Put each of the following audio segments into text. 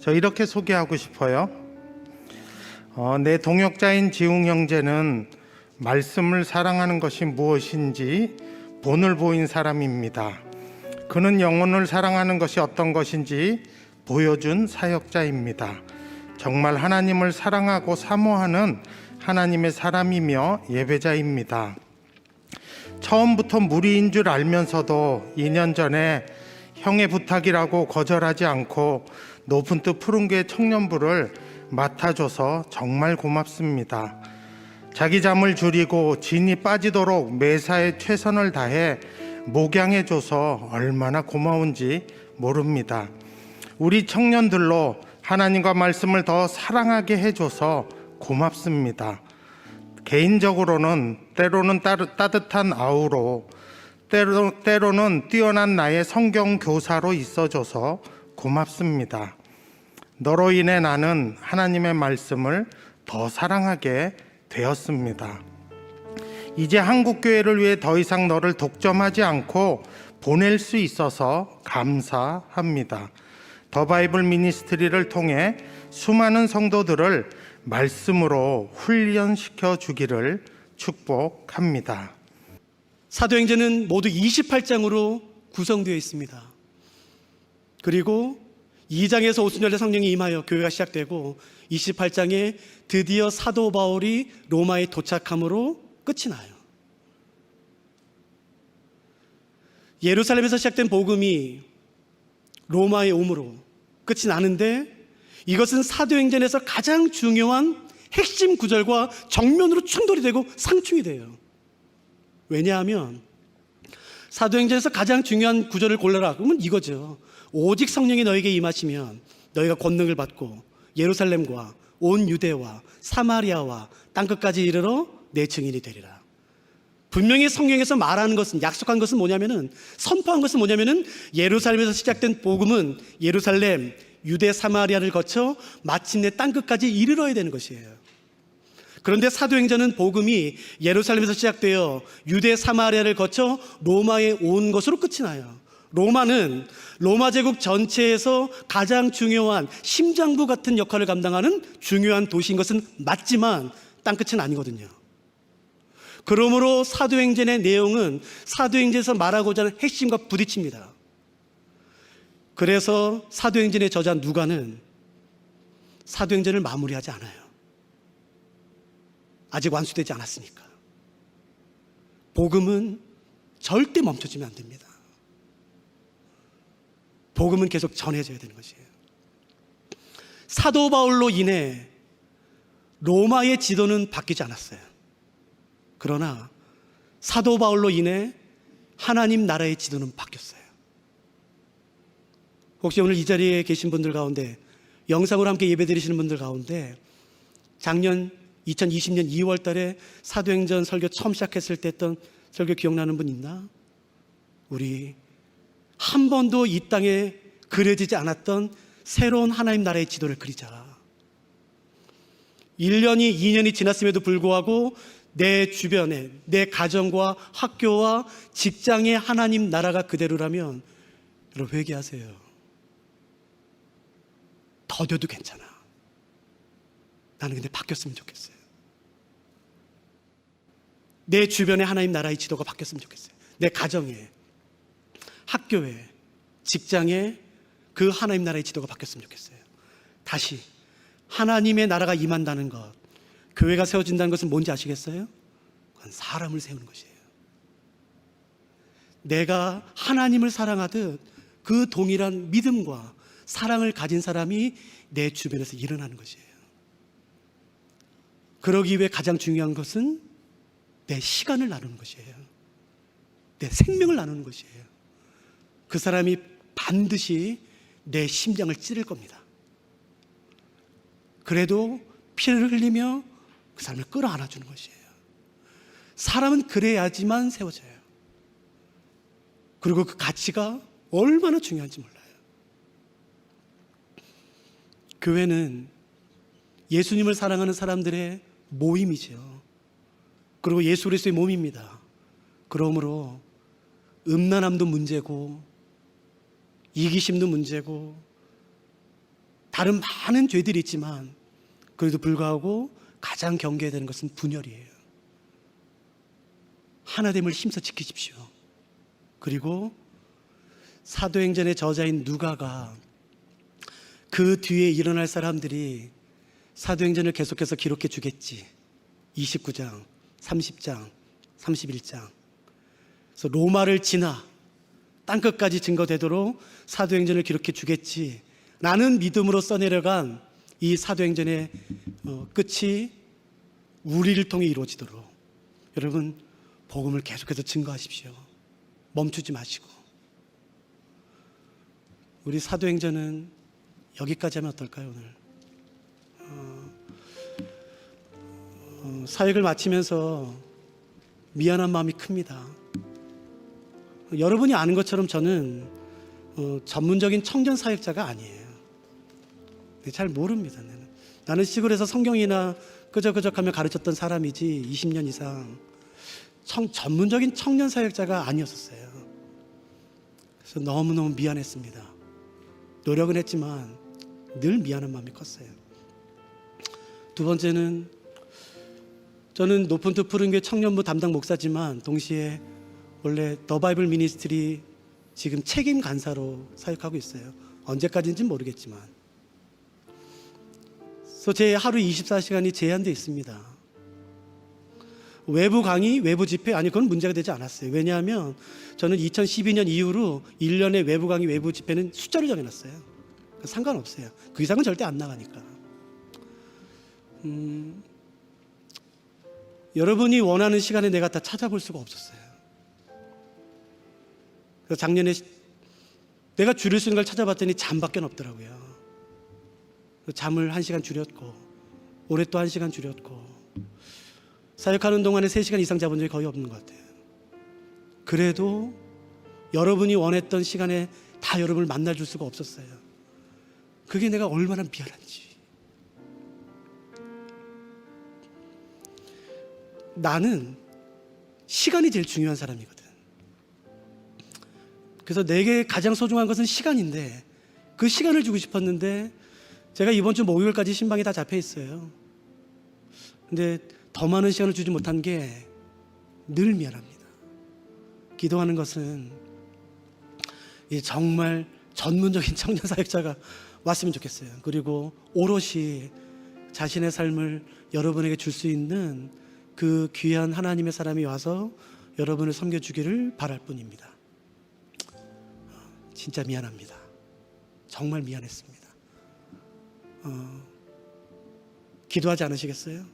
저 이렇게 소개하고 싶어요. 어, 내 동역자인 지웅 형제는 말씀을 사랑하는 것이 무엇인지 본을 보인 사람입니다. 그는 영혼을 사랑하는 것이 어떤 것인지 보여준 사역자입니다. 정말 하나님을 사랑하고 사모하는 하나님의 사람이며 예배자입니다. 처음부터 무리인 줄 알면서도 2년 전에 형의 부탁이라고 거절하지 않고 높은 뜻 푸른교회 청년부를 맡아줘서 정말 고맙습니다. 자기 잠을 줄이고 진이 빠지도록 매사에 최선을 다해 목양해줘서 얼마나 고마운지 모릅니다. 우리 청년들로 하나님과 말씀을 더 사랑하게 해줘서 고맙습니다. 개인적으로는 때로는 따뜻한 아우로 때로, 때로는 뛰어난 나의 성경 교사로 있어줘서 고맙습니다. 너로 인해 나는 하나님의 말씀을 더 사랑하게 되었습니다. 이제 한국 교회를 위해 더 이상 너를 독점하지 않고 보낼 수 있어서 감사합니다. 더 바이블 미니스트리를 통해 수많은 성도들을 말씀으로 훈련시켜 주기를 축복합니다. 사도행전은 모두 28장으로 구성되어 있습니다. 그리고 2장에서 오순절에 성령이 임하여 교회가 시작되고 28장에 드디어 사도 바울이 로마에 도착함으로 끝이 나요. 예루살렘에서 시작된 복음이 로마에 오므로 끝이 나는데 이것은 사도행전에서 가장 중요한 핵심 구절과 정면으로 충돌이 되고 상충이 돼요. 왜냐하면 사도행전에서 가장 중요한 구절을 골라라 그러면 이거죠. 오직 성령이 너에게 임하시면 너희가 권능을 받고 예루살렘과 온 유대와 사마리아와 땅 끝까지 이르러 내 증인이 되리라. 분명히 성경에서 말하는 것은 약속한 것은 뭐냐면은 선포한 것은 뭐냐면은 예루살렘에서 시작된 복음은 예루살렘, 유대, 사마리아를 거쳐 마침내 땅 끝까지 이르러야 되는 것이에요. 그런데 사도행전은 복음이 예루살렘에서 시작되어 유대 사마리아를 거쳐 로마에 온 것으로 끝이 나요. 로마는 로마 제국 전체에서 가장 중요한 심장부 같은 역할을 감당하는 중요한 도시인 것은 맞지만 땅끝은 아니거든요. 그러므로 사도행전의 내용은 사도행전에서 말하고자 하는 핵심과 부딪힙니다. 그래서 사도행전의 저자 누가는 사도행전을 마무리하지 않아요. 아직 완수되지 않았으니까. 복음은 절대 멈춰지면 안 됩니다. 복음은 계속 전해져야 되는 것이에요. 사도 바울로 인해 로마의 지도는 바뀌지 않았어요. 그러나 사도 바울로 인해 하나님 나라의 지도는 바뀌었어요. 혹시 오늘 이 자리에 계신 분들 가운데 영상으로 함께 예배 드리시는 분들 가운데 작년 2020년 2월 달에 사도행전 설교 처음 시작했을 때 했던 설교 기억나는 분 있나? 우리 한 번도 이 땅에 그려지지 않았던 새로운 하나님 나라의 지도를 그리자. 1년이 2년이 지났음에도 불구하고 내 주변에 내 가정과 학교와 직장의 하나님 나라가 그대로라면 여러분 회개하세요. 더뎌도 괜찮아. 나는 근데 바뀌었으면 좋겠어요. 내 주변에 하나님 나라의 지도가 바뀌었으면 좋겠어요. 내 가정에, 학교에, 직장에 그 하나님 나라의 지도가 바뀌었으면 좋겠어요. 다시 하나님의 나라가 임한다는 것, 교회가 세워진다는 것은 뭔지 아시겠어요? 그건 사람을 세우는 것이에요. 내가 하나님을 사랑하듯 그 동일한 믿음과 사랑을 가진 사람이 내 주변에서 일어나는 것이에요. 그러기 위해 가장 중요한 것은 내 시간을 나누는 것이에요. 내 생명을 나누는 것이에요. 그 사람이 반드시 내 심장을 찌를 겁니다. 그래도 피를 흘리며 그 사람을 끌어안아 주는 것이에요. 사람은 그래야지만 세워져요. 그리고 그 가치가 얼마나 중요한지 몰라요. 교회는 예수님을 사랑하는 사람들의 모임이죠. 그리고 예수 그리스도의 몸입니다. 그러므로 음란함도 문제고 이기심도 문제고 다른 많은 죄들이 있지만 그래도 불구하고 가장 경계해야 되는 것은 분열이에요. 하나됨을 힘써 지키십시오. 그리고 사도행전의 저자인 누가가 그 뒤에 일어날 사람들이 사도행전을 계속해서 기록해 주겠지. 29장, 30장, 31장. 그래서 로마를 지나 땅끝까지 증거되도록 사도행전을 기록해 주겠지. 나는 믿음으로 써내려간 이 사도행전의 어, 끝이 우리를 통해 이루어지도록 여러분 복음을 계속해서 증거하십시오. 멈추지 마시고 우리 사도행전은 여기까지 하면 어떨까요 오늘? 사역을 마치면서 미안한 마음이 큽니다. 여러분이 아는 것처럼 저는 어, 전문적인 청년 사역자가 아니에요. 네, 잘 모릅니다. 나는, 나는 시골에서 성경이나 끄적끄적하며 가르쳤던 사람이지 20년 이상 청, 전문적인 청년 사역자가 아니었었어요. 그래서 너무너무 미안했습니다. 노력은 했지만 늘 미안한 마음이 컸어요. 두 번째는 저는 높은 뜻 푸른 교회 청년부 담당 목사지만 동시에 원래 더 바이블 미니스트리 지금 책임 간사로 사역하고 있어요. 언제까지인지는 모르겠지만. 그래서 제 하루 24시간이 제한돼 있습니다. 외부 강의, 외부 집회 아니 그건 문제가 되지 않았어요. 왜냐하면 저는 2012년 이후로 1년에 외부 강의, 외부 집회는 숫자를 정해 놨어요. 그러니까 상관없어요. 그 이상은 절대 안 나가니까. 음, 여러분이 원하는 시간에 내가 다 찾아볼 수가 없었어요. 그래서 작년에 시- 내가 줄일 수 있는 걸 찾아봤더니 잠밖에 없더라고요. 잠을 한 시간 줄였고 올해 또 한 시간 줄였고 사역하는 동안에 3시간 이상 잡은 적이 거의 없는 것 같아요. 그래도 여러분이 원했던 시간에 다 여러분을 만나줄 수가 없었어요. 그게 내가 얼마나 미안한지. 나는 시간이 제일 중요한 사람이거든. 그래서 내게 가장 소중한 것은 시간인데 그 시간을 주고 싶었는데 제가 이번 주 목요일까지 신방이 다 잡혀 있어요. 근데 더 많은 시간을 주지 못한 게 늘 미안합니다. 기도하는 것은 이 정말 전문적인 청년 사역자가 왔으면 좋겠어요. 그리고 오롯이 자신의 삶을 여러분에게 줄 수 있는 그 귀한 하나님의 사람이 와서 여러분을 섬겨주기를 바랄 뿐입니다. 진짜 미안합니다. 정말 미안했습니다. 어, 기도하지 않으시겠어요?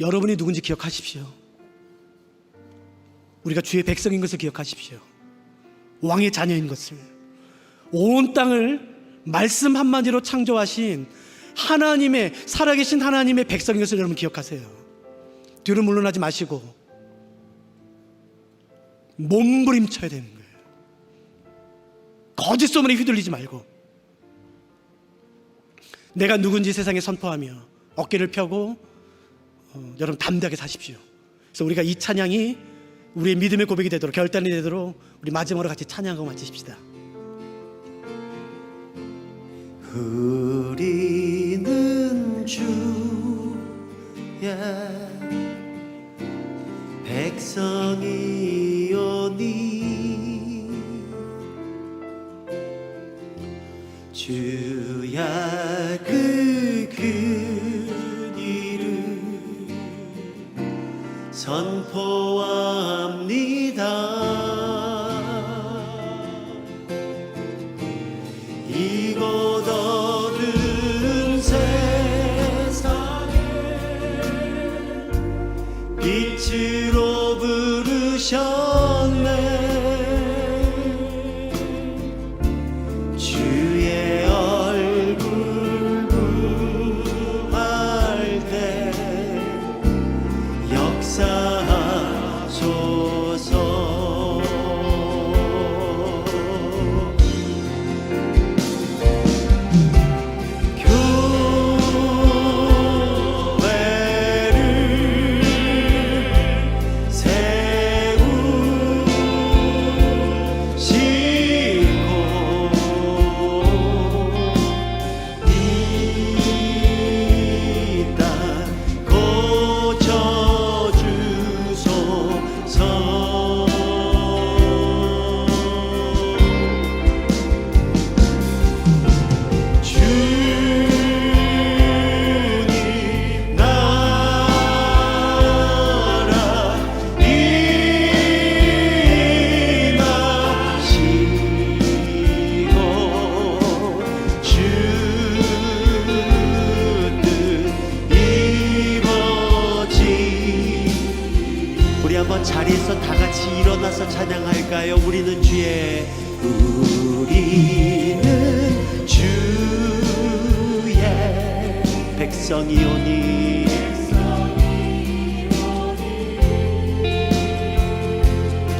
여러분이 누군지 기억하십시오. 우리가 주의 백성인 것을 기억하십시오. 왕의 자녀인 것을. 온 땅을 말씀 한마디로 창조하신 하나님의, 살아계신 하나님의 백성인 것을 여러분 기억하세요. 뒤로 물러나지 마시고, 몸부림쳐야 되는 거예요. 거짓 소문에 휘둘리지 말고, 내가 누군지 세상에 선포하며 어깨를 펴고 어, 여러분 담대하게 사십시오. 그래서 우리가 이 찬양이 우리의 믿음의 고백이 되도록 결단이 되도록 우리 마지막으로 같이 찬양하고 마치십시다. 우리는 주의 백성이오니 주야 그큰 이름 선포합니다. 빛으로 부르셨네 백성이오니.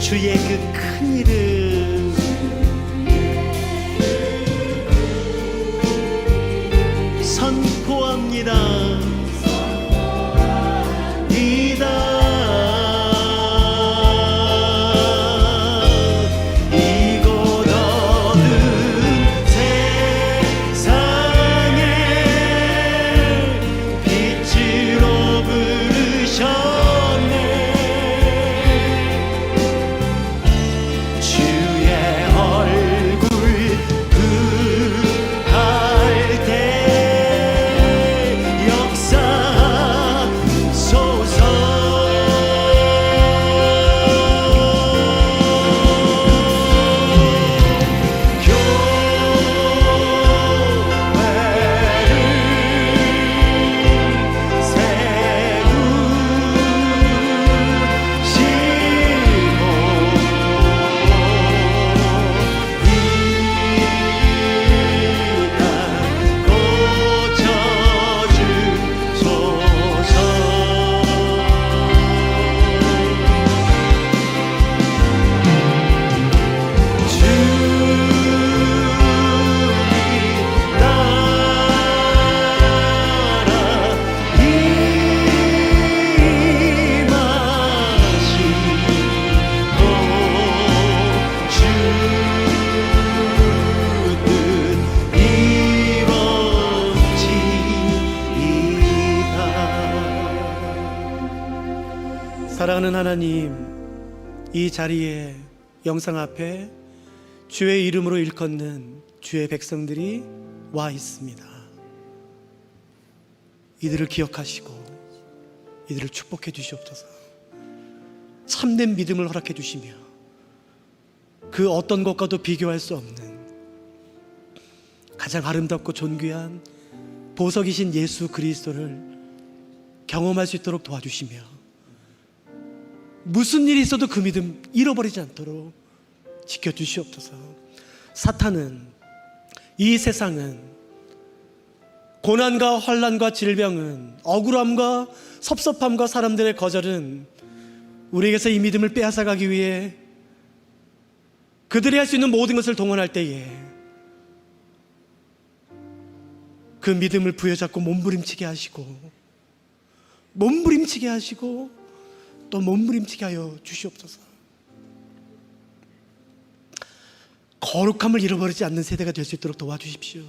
주의 그큰 하나님, 이 자리에 영상 앞에 주의 이름으로 일컫는 주의 백성들이 와 있습니다. 이들을 기억하시고 이들을 축복해 주시옵소서. 참된 믿음을 허락해 주시며 그 어떤 것과도 비교할 수 없는 가장 아름답고 존귀한 보석이신 예수 그리스도를 경험할 수 있도록 도와주시며 무슨 일이 있어도 그 믿음 잃어버리지 않도록 지켜주시옵소서. 사탄은 이 세상은 고난과 환란과 질병은 억울함과 섭섭함과 사람들의 거절은 우리에게서 이 믿음을 빼앗아가기 위해 그들이 할 수 있는 모든 것을 동원할 때에 그 믿음을 부여잡고 몸부림치게 하시고 몸부림치게 하시고 또 몸부림치게 하여 주시옵소서. 거룩함을 잃어버리지 않는 세대가 될 수 있도록 도와주십시오.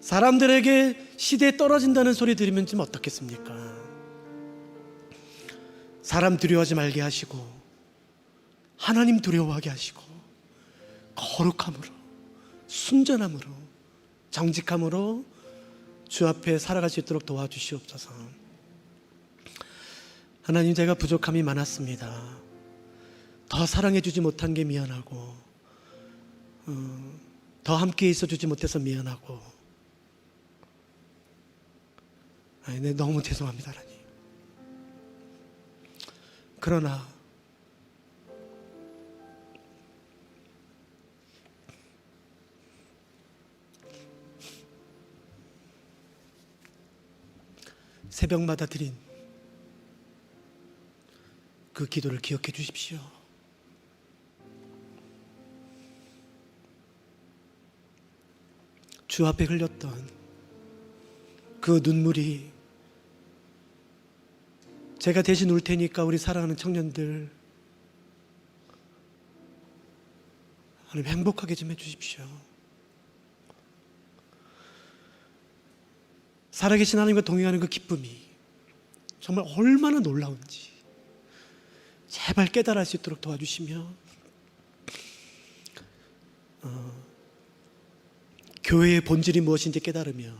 사람들에게 시대에 떨어진다는 소리 들으면 좀 어떻겠습니까? 사람 두려워하지 말게 하시고 하나님 두려워하게 하시고 거룩함으로 순전함으로 정직함으로 주 앞에 살아갈 수 있도록 도와주시옵소서. 하나님 제가 부족함이 많았습니다. 더 사랑해 주지 못한 게 미안하고 어, 더 함께 있어 주지 못해서 미안하고 아니, 네, 너무 죄송합니다 하나님. 그러나 새벽마다 드린 그 기도를 기억해 주십시오. 주 앞에 흘렸던 그 눈물이 제가 대신 울 테니까 우리 사랑하는 청년들 하나님 행복하게 좀 해주십시오. 살아계신 하나님과 동행하는 그 기쁨이 정말 얼마나 놀라운지 제발 깨달을 수 있도록 도와주시며 어, 교회의 본질이 무엇인지 깨달으며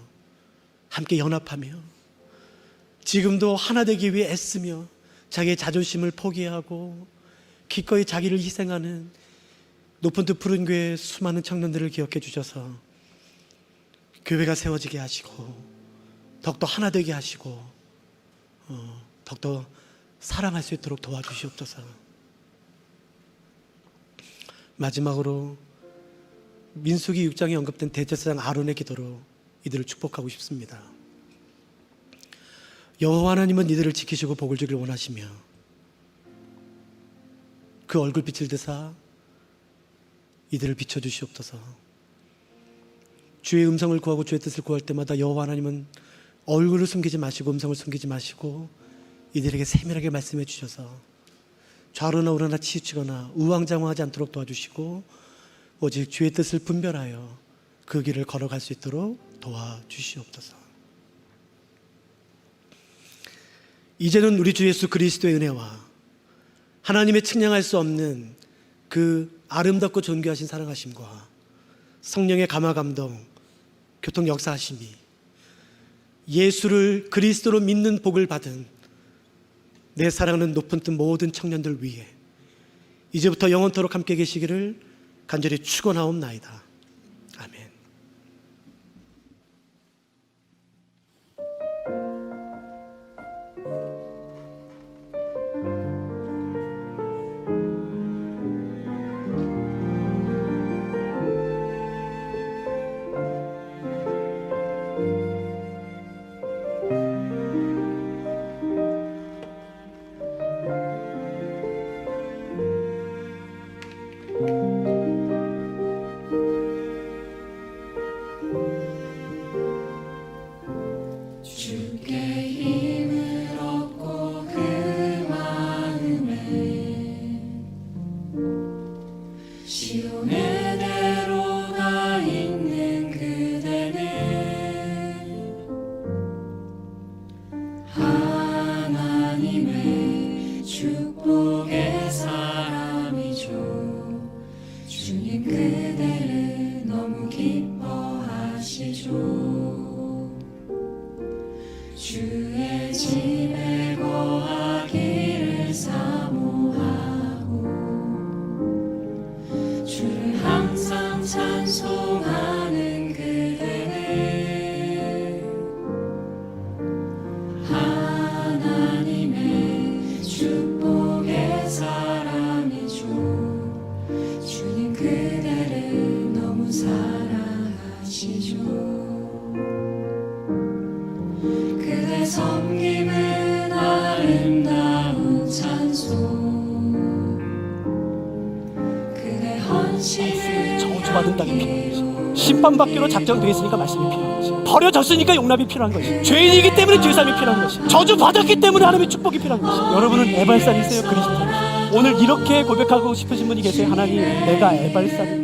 함께 연합하며 지금도 하나 되기 위해 애쓰며 자기의 자존심을 포기하고 기꺼이 자기를 희생하는 높은 뜻 푸른 교회 수많은 청년들을 기억해 주셔서 교회가 세워지게 하시고 더욱더 하나 되게 하시고 어, 더욱더 사랑할 수 있도록 도와주시옵소서. 마지막으로 민수기 6장에 언급된 대제사장 아론의 기도로 이들을 축복하고 싶습니다. 여호와 하나님은 이들을 지키시고 복을 주기를 원하시며 그 얼굴빛을 드사 이들을 비춰 주시옵소서. 주의 음성을 구하고 주의 뜻을 구할 때마다 여호와 하나님은 얼굴을 숨기지 마시고 음성을 숨기지 마시고 이들에게 세밀하게 말씀해 주셔서 좌로나 우로나 치우치거나 우왕좌왕하지 않도록 도와주시고 오직 주의 뜻을 분별하여 그 길을 걸어갈 수 있도록 도와주시옵소서. 이제는 우리 주 예수 그리스도의 은혜와 하나님의 측량할 수 없는 그 아름답고 존귀하신 사랑하심과 성령의 감화 감동, 교통 역사하심이 예수를 그리스도로 믿는 복을 받은 내 사랑하는 높은 뜻 모든 청년들 위해 이제부터 영원토록 함께 계시기를 간절히 축원하옵나이다. 땅이 필요한 것이 심판받기로 작정되어 있으니까 말씀이 필요한 것이 버려졌으니까 용납이 필요한 것이 죄인이기 때문에 죄삼이 필요한 것이 저주받았기 때문에 하나님의 축복이 필요한 것이 여러분은 에발산이세요 그리스도세요 오늘 이렇게 고백하고 싶으신 분이 계세요? 하나님 내가 에발산 높아질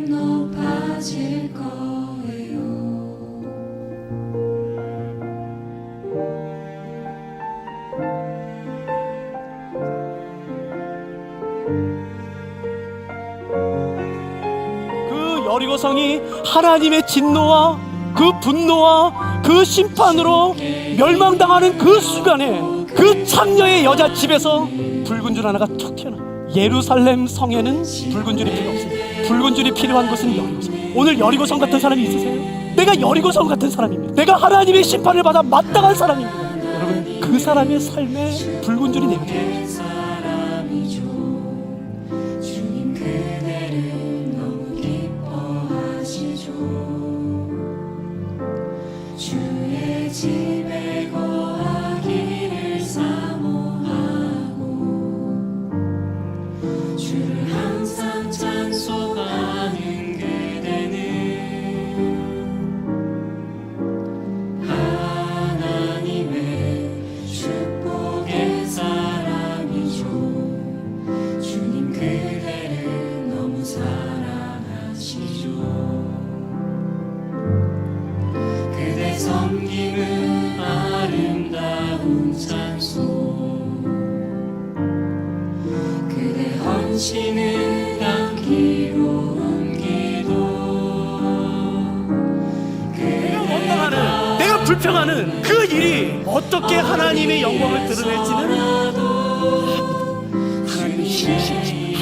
하나님의 진노와 그 분노와 그 심판으로 멸망당하는 그 순간에 그 창녀의 여자 집에서 붉은 줄 하나가 툭 튀어나. 예루살렘 성에는 붉은 줄이 필요 없습니다. 붉은 줄이 필요한 것은 여리고성. 오늘 여리고성 같은 사람이 있으세요? 내가 여리고성 같은 사람입니다. 내가 하나님의 심판을 받아 마땅한 사람입니다. 여러분 그 사람의 삶에 붉은 줄이 내려져요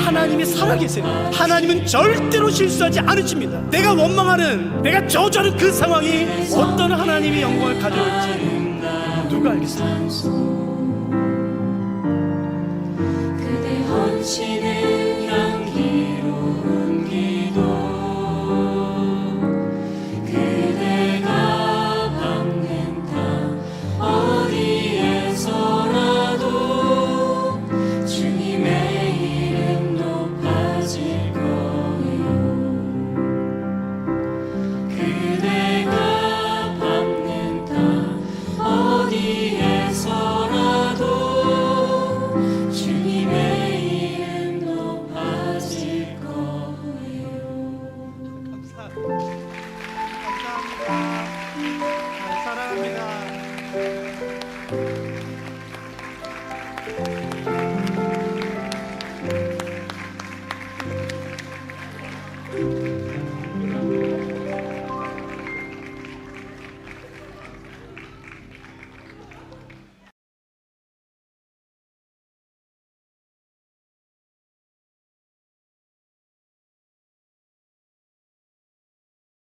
하나님이 살아계세요. 하나님은 절대로 실수하지 않으십니다. 내가 원망하는 내가 저주하는 그 상황이 어떤 하나님의 영광을 가져올지 누가 헌신을 me.